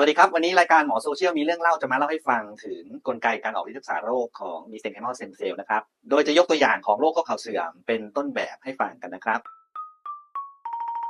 สวัสดีครับ วันนี้รายการหมอโซเชียลมีเรื่องเล่าจะมาเล่าให้ฟังถึงกลไกการออกฤทธิ์รักษาโรคของมีเซนไคมอลเซมเซลนะครับ โดยจะยกตัวอย่างของโรคข้อเข่าเสื่อมเป็นต้นแบบให้ฟังกันนะครับ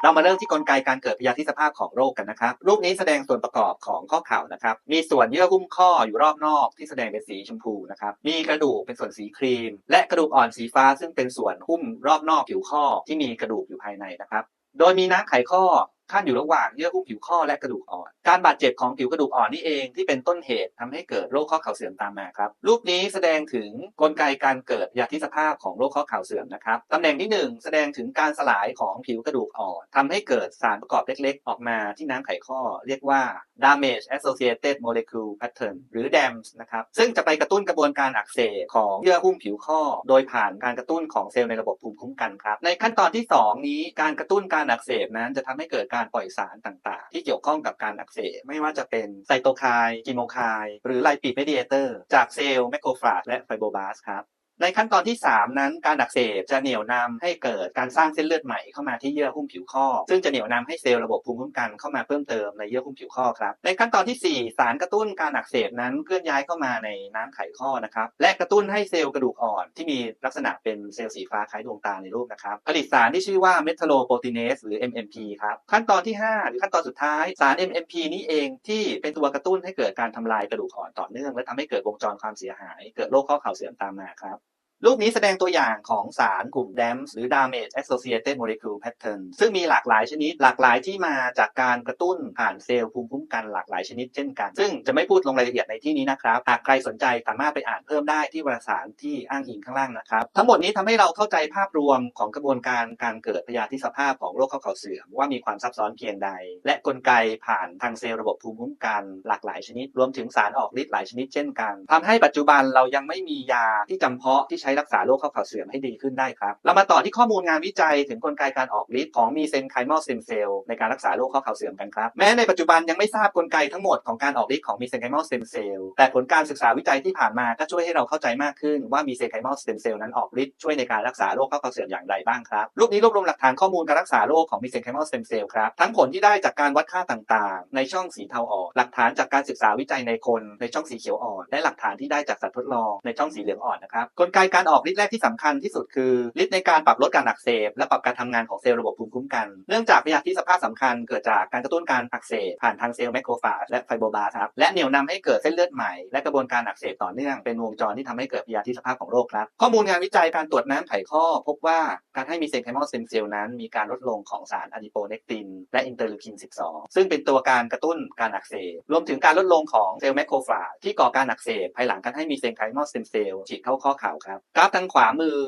เรามาเริ่มที่กลไกการเกิดพยาธิสภาพของโรคกันนะครับ รูปนี้แสดงส่วนประกอบของข้อเข่านะครับ มีส่วนเยื่อหุ้มข้ออยู่รอบนอกที่แสดงเป็นสีชมพูนะครับ มีกระดูกเป็นส่วนสีครีม และกระดูกอ่อนสีฟ้า ซึ่งเป็นส่วนหุ้มรอบนอกผิวข้อที่มีกระดูกอยู่ภายในนะครับ โดยมีน้ำไขข้อ ขั้นอยู่ระหว่างเยื่อหุ้มผิวข้อและกระดูกอ่อน การบาดเจ็บของผิวกระดูกอ่อนนี่เองที่เป็นต้นเหตุทำให้เกิดโรคข้อเข่าเสื่อมตามมาครับ รูปนี้แสดงถึงกลไกการเกิดยาธิสภาพของโรคข้อเข่าเสื่อมนะครับตำแหน่งที่หนึ่งแสดงถึงการสลายของผิวกระดูกอ่อนทำให้เกิดสารประกอบเล็กๆ ออกมาที่น้ำไขข้อ เรียกว่า damage associated molecule pattern หรือ DAMS นะครับซึ่งจะไปกระตุ้นกระบวนการอักเสบของเยื่อหุ้มผิวข้อ โดยผ่านการกระตุ้นของเซลล์ในระบบภูมิคุ้มกันครับในขั้นตอนที่ 2 นี้การกระตุ้นการอักเสบนั้นจะทำให้เกิดการการปล่อยสารต่างๆ ที่เกี่ยวข้องกับการอักเสบไม่ว่าจะเป็นไซโตไคน์กิโมไคน์หรือไลปิดเมดิเอเตอร์จากเซลล์แมคโครฟาจและไฟโบบาสครับ ในขั้นตอนที่ 3 นั้นการอักเสบจะเหนี่ยวนำให้เกิดการสร้างเส้นเลือดใหม่เข้ามาที่เยื่อหุ้มผิวข้อ ซึ่งจะเหนี่ยวนำให้เซลล์ระบบภูมิคุ้มกันเข้ามาเพิ่มเติมในเยื่อหุ้มผิวข้อครับในขั้นตอนทีสี่4 สารกระตุ้นการอักเสบนั้นเคลื่อนย้ายเข้ามาในน้ำไขข้อนะครับและกระตุ้นให้เซลล์กระดูกอ่อนที่มีลักษณะเป็นเซลล์สีฟ้าคล้ายดวงตาในรูปนะครับผลิตสารที่ชื่อว่าเมทาโลโปรตีเนสหรือ MMP ครับขั้นตอนที่ 5 หรือขั้นตอนสุดท้ายสาร MMP นี้เองที่เป็นตัวกระตุ้นให้เกิดการทำลายกระดูกอ่อนต่อเนื่อง และทำให้เกิดวงจรความเสียหาย เกิดโรคข้อเข่าเสื่อมตามมาครับ รูปนี้แสดงตัวอย่างของสารกลุ่ม DAMS หรือ Damage Associated Molecule Pattern ซึ่งมีหลากหลายชนิด หลากหลายที่มาจากการกระตุ้นผ่านเซลล์ภูมิคุ้มกันหลากหลายชนิดเช่นกัน ซึ่งจะไม่พูดลงรายละเอียดในที่นี้นะครับ หากใครสนใจสามารถไปอ่านเพิ่มได้ที่วารสารที่อ้างอิงข้างล่างนะครับ ทั้งหมดนี้ทำให้เราเข้าใจภาพรวมของกระบวนการการเกิดพยาธิสภาพของโรคข้อเข่าเสื่อมว่ามีความซับซ้อนเพียงใด และกลไกผ่านทางเซลล์ระบบภูมิคุ้มกันหลากหลายชนิด รวมถึงสารออกฤทธิ์หลายชนิดเช่นกันทำให้ปัจจุบันเรายังไม่มียาที่จำเพาะที่ใช้รักษาโรคข้อเข่าเสื่อมให้ดีขึ้นได้ครับ เรามาต่อที่ข้อมูลงานวิจัยถึงกลไกการออกฤทธิ์ของมีเซนไคมอลเซมเซลในการรักษาโรคข้อเข่าเสื่อมกันครับ แม้ในปัจจุบันยังไม่ทราบกลไกทั้งหมดของการออกฤทธิ์ของมีเซนไคมอลเซมเซลแต่ผลการศึกษาวิจัยที่ผ่านมาก็ช่วยให้เราเข้าใจมากขึ้นว่ามีเซนไคมอลเซมเซลนั้นออกฤทธิ์ช่วยในการรักษาโรคข้อเข่าเสื่อมอย่างไรบ้างครับรูปนี้รวบรวมหลักฐานข้อมูลการรักษาโรคของมีเซนไคมอลเซมเซลครับทั้งผลที่ได้จากการวัดค่าต่างๆ ในช่องสีเทาอ่อนหลักฐานจากการศึกษาวิจัยในคนในช่องสีเขียวอ่อน และหลักฐานที่ได้จากสัตว์ทดลองในช่องสีเหลืองอ่อนนะครับกลไกการการออกฤทธิ์แรกที่สำคัญที่สุดคือฤทธิ์ในการปรับลดการอักเสบและปรับการทำงานของเซลล์ระบบภูมิคุ้มกัน เนื่องจากพยาธิสภาพสำคัญเกิดจากการกระตุ้นการอักเสบผ่านทางเซลล์แมคโครฟาจและไฟโบบลาสครับและเหนี่ยวนำให้เกิดเส้นเลือดใหม่และกระบวนการอักเสบต่อเนื่องเป็นวงจรที่ทำให้เกิดพยาธิสภาพของโรคครับข้อมูลงานวิจัยการตรวจน้ำไขข้อ พบว่าการให้มีเซนไคมอลเซมเซลล์นั้นมีการลดลงของสารอะดิโปเนกตินและอินเตอร์ลูคิน 12 ซึ่งเป็นตัวการกระตุ้นการอักเสบรวมถึงการลดลงของเซลล์แมคโครฟาจที่ก่อการอักเสบภายหลังการให้มีเซนไคมอลเซมเซลล์ฉีดเข้าข้อเข่าครับกราฟทางขวามือ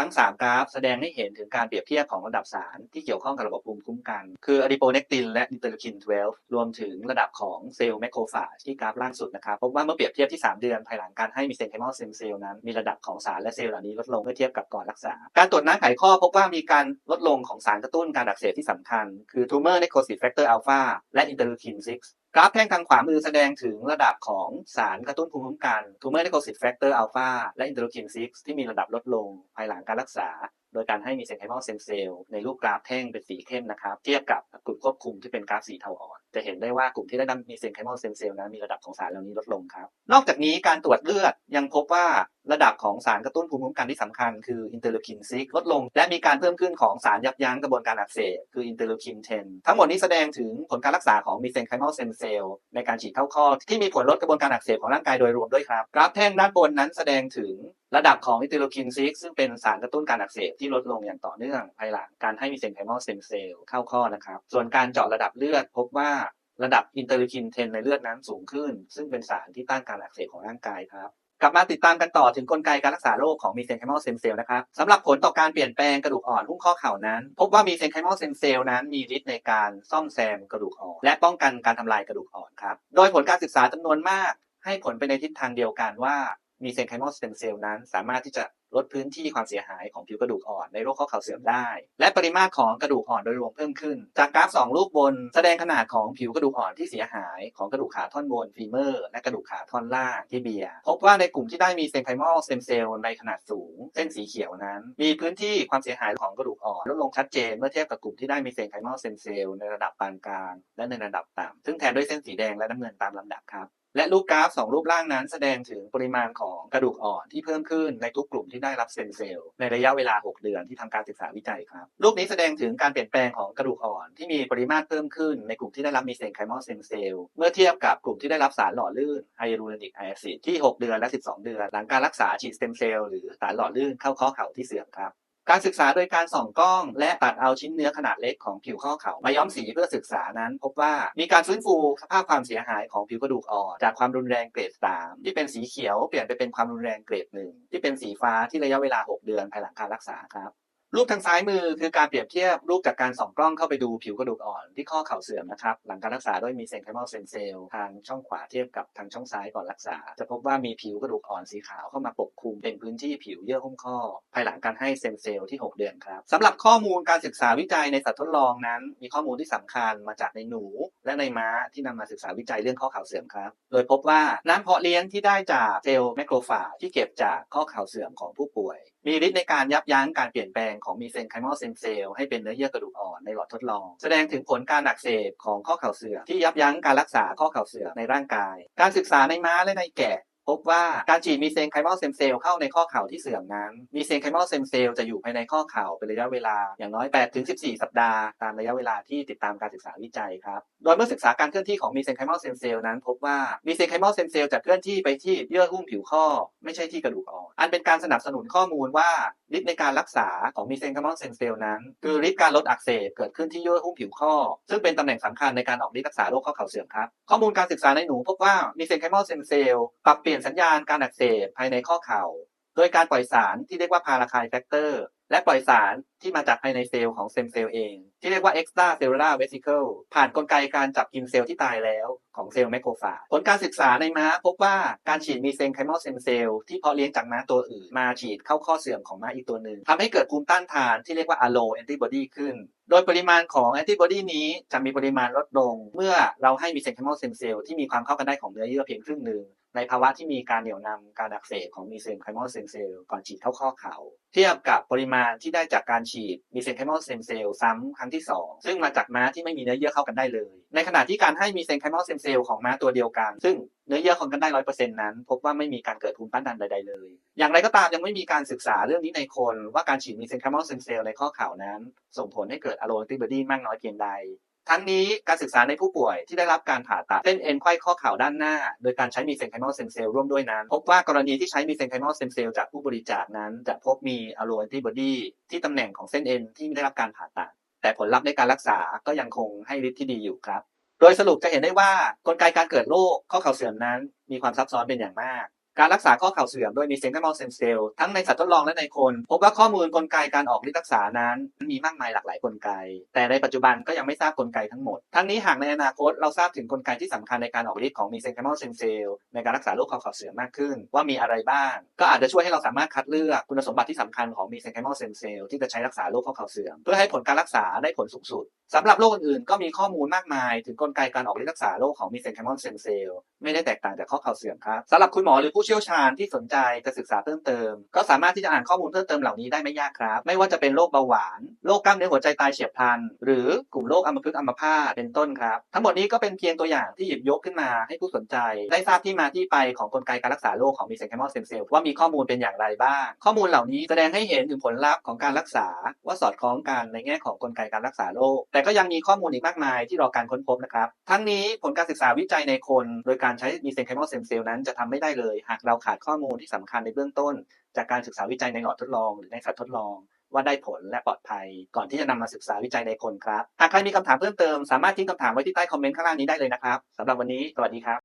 ทั้ง 3 กราฟแสดงให้เห็นถึงการเปรียบเทียบของระดับสารที่เกี่ยวข้องกับระบบภูมิคุ้มกัน คืออะดิโปเนกตินและอินเตอร์ลูคิน 12 รวมถึงระดับของเซลล์แมคโครฟาจที่กราฟล่างสุดนะครับ พบว่าเมื่อเปรียบเทียบที่ 3 เดือนภายหลังการให้มีเซนไคมอลเซมเซลล์นั้น มีระดับของสารและเซลล์เหล่านี้ลดลงเมื่อเทียบกับก่อนรักษา การตรวจน้ำไขข้อพบว่ามีการลดลงของสารกระตุ้นการอักเสบที่สำคัญ คือ tumor necrosis factor alpha และอินเตอร์ลูคิน 6 กราฟแท่งทางขวามือแสดงถึงระดับของสารกระตุ้นภูมิคุ้มกัน tumor necrosis factor alpha และ Interleukin 6 ที่มีระดับลดลงภายหลังการรักษา โดยการให้มีเซนไคมอลเซมเซลในรูปกราฟแท่งเป็นสีเข้มนะครับเทียบกับกลุ่มควบคุมที่เป็นกราฟสีเทาอ่อน จะเห็นได้ว่ากลุ่มที่ได้รับมีเซนไคมอลเซมเซลนั้นมีระดับของสารเหล่านี้ลดลงครับ นอกจากนี้การตรวจเลือดยังพบว่าระดับของสารกระตุ้นภูมิคุ้มกันที่สำคัญคืออินเตอร์ลูคิน6ลดลง และมีการเพิ่มขึ้นของสารยับยั้งกระบวนการอักเสบคืออินเตอร์ลูคิน10ทั้งหมดนี้แสดงถึงผลการรักษาของมีเซนไคมอลเซมเซลในการฉีดเข้าข้อ ที่มีผลลดกระบวนการอักเสบของร่างกายโดยรวมด้วยครับกราฟแท่งด้านบนนั้นแสดงถึง ระดับของอิตอร์ลูคิน6ซึ่งเป็นสารกระตุ้นการอักเสบที่ลดลงอย่างต่อเนื่องภายหลังการให้มีเซนไคมอลเซมเซลเข้าข้อนะครับ ส่วนการเจาะระดับเลือดพบว่าระดับอินเตอร์ลูคิน 10 ในเลือดนั้นสูงขึ้น ซึ่งเป็นสารที่ต้านการอักเสบของร่างกายครับกลับมาติดตามกันต่อถึงกลไกการรักษาโรคของมีเซนไคมอลเซมเซลนะครับสำหรับผลต่อการเปลี่ยนแปลงกระดูกอ่อนหุ้มข้อเข่านั้น พบว่ามีเซนไคมอลเซมเซลนั้นมีฤทธิ์ในการซ่อมแซมกระดูกอ่อน และป้องกันการทำลายกระดูกอ่อนครับ โดยผลการศึกษาจำนวนมาก ให้ผลไปในทิศทางเดียวกันว่า มีเซนไคมอลเซมเซลล์นั้น สามารถที่จะลดพื้นที่ความเสียหายของผิวกระดูกอ่อนในโรคข้อเข่าเสื่อมได้ และปริมาตรของกระดูกอ่อนโดยรวมเพิ่มขึ้น จากกราฟสองรูปบน แสดงขนาดของผิวกระดูกอ่อนที่เสียหายของกระดูกขาท่อนบนฟีเมอร์และกระดูกขาท่อนล่างที่เบียพบว่าในกลุ่มที่ได้มีเซนไคมอลเซมเซลล์ในขนาดสูง เส้นสีเขียวนั้น มีพื้นที่ความเสียหายของกระดูกอ่อนลดลงชัดเจนเมื่อเทียบกับกลุ่มที่ได้มีเซนไคมอลเซมเซลล์ในระดับปานกลางและในระดับต่ำซึ่งแทนด้วยเส้นสีแดงและน้ำเงินตามลำดับครับ และรูปกราฟสองรูปล่างนั้นแสดงถึงปริมาณของกระดูกอ่อนที่เพิ่มขึ้นในทุกกลุ่มที่ได้รับเซมเซลล์ในระยะเวลา 6 เดือนที่ทำการศึกษาวิจัยครับ รูปนี้แสดงถึงการเปลี่ยนแปลงของกระดูกอ่อนที่มีปริมาตรเพิ่มขึ้นในกลุ่มที่ได้รับมีเซนไคมอลเซมเซลล์เมื่อเทียบกับกลุ่มที่ได้รับสารหล่อลื่นไฮยาลูรอนิกแอซิดที่ 6 เดือนและ 12 เดือน หลังการรักษาฉีดสเต็มเซลล์หรือสารหล่อลื่นเข้าข้อเข่าที่เสื่อมครับ การศึกษาโดยการส่องกล้อง และตัดเอาชิ้นเนื้อขนาดเล็กของผิวข้อเข่ามาย้อมสีเพื่อศึกษานั้น พบว่ามีการฟื้นฟูสภาพความเสียหายของผิวกระดูกอ่อนจากความรุนแรงเกรด3ที่เป็นสีเขียวเปลี่ยนไปเป็นความรุนแรงเกรดหนึ่งที่เป็นสีฟ้าที่ระยะเวลา 6 เดือนภายหลังการรักษาครับ รูปทางซ้ายมือคือการเปรียบเทียบรูปจากการส่องกล้องเข้าไปดูผิวกระดูกอ่อนที่ข้อเข่าเสื่อมนะครับ หลังการรักษาด้วยมีเซนไคมอลเซนเซลทางช่องขวาเทียบกับทางช่องซ้ายก่อนรักษา จะพบว่ามีผิวกระดูกอ่อนสีขาวเข้ามาปกคลุมเป็นพื้นที่ผิวเยื่อหุ้มข้อ ภายหลังการให้เซนเซลที่ 6 เดือนครับสำหรับข้อมูลการศึกษาวิจัยในสัตว์ทดลองนั้น มีข้อมูลที่สำคัญมาจากในหนู และในม้าที่นำมาศึกษาวิจัยเรื่องข้อเข่าเสื่อมครับ โดยพบว่าน้ำเพาะเลี้ยงที่ได้จากเซลล์แมคโครฟาจที่เก็บจากข้อเข่าเสื่อมของผู้ป่วย มีฤทธิ์ในการยับยั้งการเปลี่ยนแปลงของมีเซนไคมอลเซนเซลให้เป็นเนื้อเยื่อกระดูกอ่อนในหลอดทดลอง แสดงถึงผลการอักเสบของข้อเข่าเสื่อมที่ยับยั้งการรักษาข้อเข่าเสื่อมในร่างกาย การศึกษาในม้าและในแกะ พบว่าการฉีดมีเซนไคมอลเซมเซลเข้าในข้อเข่าที่เสื่อมนั้น มีเซนไคมอลเซมเซลจะอยู่ภายในข้อเข่าเป็นระยะเวลาอย่างน้อย 8-14 สัปดาห์ตามระยะเวลาที่ติดตามการศึกษาวิจัยครับ โดยเมื่อศึกษาการเคลื่อนที่ของมีเซนไคมอลเซมเซลนั้นพบว่ามีเซนไคมอลเซมเซลจะเคลื่อนที่ไปที่เยื่อหุ้มผิวข้อ ไม่ใช่ที่กระดูกอ่อน อันเป็นการสนับสนุนข้อมูลว่าฤทธิ์ในการรักษาของมีเซนไคมอลเซนเซลนั้น คือฤทธิ์การลดอักเสบเกิดขึ้นที่เยื่อหุ้มผิวข้อ ซึ่งเป็นตำแหน่งสำคัญในการออกฤทธิ์รักษาโรคข้อเข่าเสื่อมครับข้อมูลการศึกษาในหนูพบว่ามีเซนไคมอลเซนเซลปรับเปลี่ยนสัญญาณการอักเสบภายในข้อเข่า โดยการปล่อยสารที่เรียกว่าพาราคายแฟกเตอร์ และปล่อยสารที่มาจากภายในเซลล์ของเซมเซลล์เอง ที่เรียกว่า extra cellular vesicle ผ่านกลไกการจับกินเซลล์ที่ตายแล้วของเซลล์แมคโครฟาจผลการศึกษาในม้าพบว่าการฉีดมีเซนไคมอลเซมเซลล์ที่เพาะเลี้ยงจากม้าตัวอื่น มาฉีดเข้าข้อเสื่อมของม้าอีกตัวหนึ่งทำให้เกิดภูมิต้านทานที่เรียกว่า allo antibody ขึ้น โดยปริมาณของแอนติบอดีนี้จะมีปริมาณลดลง เมื่อเราให้มีเซนไคมอลเซมเซลล์ที่มีความเข้ากันได้ของเนื้อเยื่อเพียงครึ่งหนึ่ง ในภาวะที่มีการเหนี่ยวนำการอักเสบของมีเซนไคมอลเซมเซลล์ก่อนฉีดเข้าข้อเข่าเทียบกับปริมาณที่ได้จากการฉีดมีเซนไคมอลเซมเซลล์ซ้ำครั้งที่ 2 ซึ่งมาจากม้าที่ไม่มีเนื้อเยื่อเข้ากันได้เลย ในขณะที่การให้มีเซนไคมอลเซมเซลล์ของม้าตัวเดียวกัน ซึ่งเนื้อเยื่อเข้ากันได้ร้อยเปอร์เซ็นต์นั้น พบว่าไม่มีการเกิดภูมิต้านทานใด ๆ เลย อย่างไรก็ตามยังไม่มีการศึกษาเรื่องนี้ในคน ว่าการฉีดมีเซนไคมอลเซมเซลล์ในข้อเข่านั้น ส่งผลให้เกิดอะโลนติบอดีมากน้อยเพียงใด ทั้งนี้การศึกษาในผู้ป่วยที่ได้รับการผ่าตัดเส้นเอ็นไขว้ข้อเข่าด้านหน้า โดยการใช้มีเซนไคมอลเซมเซลล์ร่วมด้วยนั้น พบว่ากรณีที่ใช้มีเซนไคมอลเซมเซลล์จากผู้บริจาคนั้น จะพบมีอะโลแอนติบอดีที่ตำแหน่งของเส้นเอ็นที่ไม่ได้รับการผ่าตัด แต่ผลลัพธ์ในการรักษาก็ยังคงให้ฤทธิ์ที่ดีอยู่ครับ โดยสรุปจะเห็นได้ว่ากลไกการเกิดโรคข้อเข่าเสื่อมนั้น มีความซับซ้อนเป็นอย่างมาก การรักษาข้อเข่าเสื่อมโดยมีเซนไคมอลเซมเซลทั้งในสัตว์ทดลองและในคน พบว่าข้อมูลกลไกการออกฤทธิ์รักษานั้น มีมากมายหลากหลายกลไก แต่ในปัจจุบันก็ยังไม่ทราบกลไกทั้งหมด ทั้งนี้หากในอนาคตเราทราบถึงกลไกที่สำคัญในการออกฤทธิ์ของมีเซนไคมอลเซมเซลในการรักษาโรคข้อเข่าเสื่อมมากขึ้น ว่ามีอะไรบ้าง ก็อาจจะช่วยให้เราสามารถคัดเลือกคุณสมบัติที่สำคัญของมีเซนไคมอลเซมเซลที่จะใช้รักษาโรคข้อเข่าเสื่อมเพื่อให้ผลการรักษาได้ผลสูงสุดสำหรับโรคอื่นๆ ก็มีข้อมูลมากมาย ถึงกลไกการออกฤทธิ์รักษาโรคของมีเซนไคมอลเซมเซลไม่ได้แตกต่างจากข้อเข่าเสื่อมครับสำหรับคุณหมอหรือผู้เชี่ยวชาญที่สนใจจะศึกษาเพิ่มเติม ก็สามารถที่จะอ่านข้อมูลเพิ่มเติมเหล่านี้ได้ไม่ยากครับ ไม่ว่าจะเป็นโรคเบาหวาน โรคกล้ามเนื้อหัวใจตายเฉียบพลัน หรือกลุ่มโรคอัมพฤกษ์อัมพาตเป็นต้นครับ ทั้งหมดนี้ก็เป็นเพียงตัวอย่างที่หยิบยกขึ้นมาให้ผู้สนใจ ได้ทราบที่มาที่ไปของกลไกการรักษาโรคของมีเซนไคมอลเซมเซลว่ามีข้อมูลเป็นอย่างไรบ้าง ข้อมูลเหล่านี้แสดงให้เห็นถึงผลลัพธ์ของการรักษาว่าสอดคล้องกันในแง่ของกลไกการรักษาโรคแต่ก็ยังมีข้อมูลอีกมากมายที่รอการค้นพบนะครับ ทั้งนี้ผลการศึกษาวิจัยในคน โดยการใช้มีเซนไคมอลเซมเซลล์นั้นจะทำไม่ได้เลย หากเราขาดข้อมูลที่สำคัญในเบื้องต้น จากการศึกษาวิจัยในหลอดทดลองหรือในสัตว์ทดลองว่าได้ผลและปลอดภัย ก่อนที่จะนำมาศึกษาวิจัยในคนครับ หากใครมีคำถามเพิ่มเติม สามารถทิ้งคำถามไว้ที่ใต้คอมเมนต์ข้างล่างนี้ได้เลยนะครับสำหรับวันนี้ สวัสดีครับ